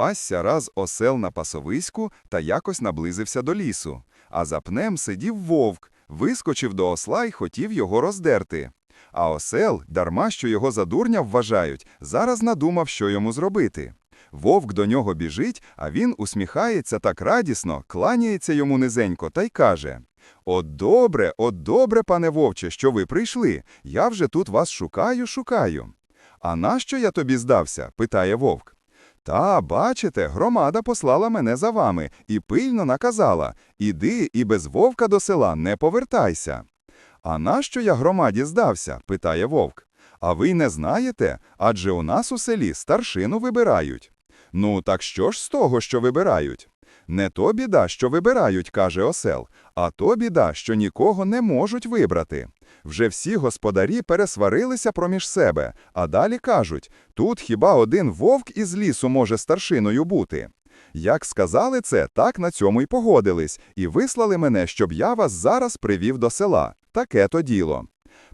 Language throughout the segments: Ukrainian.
Пасся раз осел на пасовиську та якось наблизився до лісу. А за пнем сидів вовк, вискочив до осла й хотів його роздерти. А осел, дарма що його за дурня вважають, зараз надумав, що йому зробити. Вовк до нього біжить, а він усміхається так радісно, кланяється йому низенько та й каже: От добре, от добре, пане вовче, що ви прийшли. Я вже тут вас шукаю, шукаю. А нащо я тобі здався? питає вовк. Та, бачите, громада послала мене за вами і пильно наказала Іди і без вовка до села не повертайся. А нащо я громаді здався? питає вовк. А ви не знаєте? Адже у нас у селі старшину вибирають. Ну, так що ж з того, що вибирають? Не то біда, що вибирають, каже осел, а то біда, що нікого не можуть вибрати. Вже всі господарі пересварилися проміж себе, а далі кажуть, тут хіба один вовк із лісу може старшиною бути. Як сказали це, так на цьому й погодились, і вислали мене, щоб я вас зараз привів до села. Таке то діло.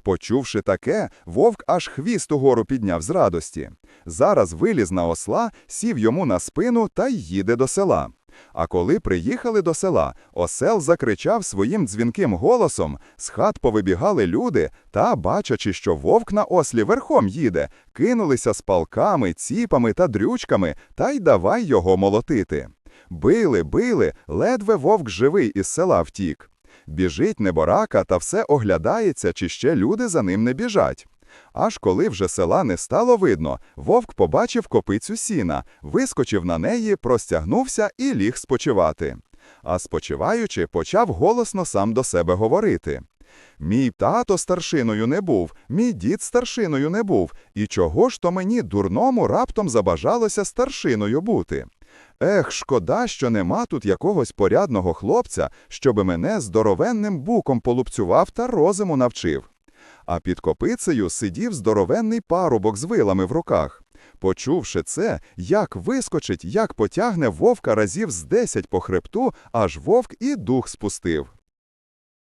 Почувши таке, вовк аж хвіст угору підняв з радості. Зараз виліз на осла, сів йому на спину та й їде до села. А коли приїхали до села, осел закричав своїм дзвінким голосом, з хат повибігали люди та, бачачи, що вовк на ослі верхом їде, кинулися з палками, ціпами та дрючками та й давай його молотити. Били, били, ледве вовк живий із села втік. Біжить неборака та все оглядається, чи ще люди за ним не біжать. Аж коли вже села не стало видно, вовк побачив копицю сіна, вискочив на неї, простягнувся і ліг спочивати. А спочиваючи, почав голосно сам до себе говорити. Мій тато старшиною не був, мій дід старшиною не був, і чого ж то мені дурному раптом забажалося старшиною бути? Ех, шкода, що нема тут якогось порядного хлопця, щоби мене здоровенним буком полупцював та розуму навчив. А під копицею сидів здоровенний парубок з вилами в руках. Почувши це, як вискочить, як потягне вовка разів з десять по хребту, аж вовк і дух спустив.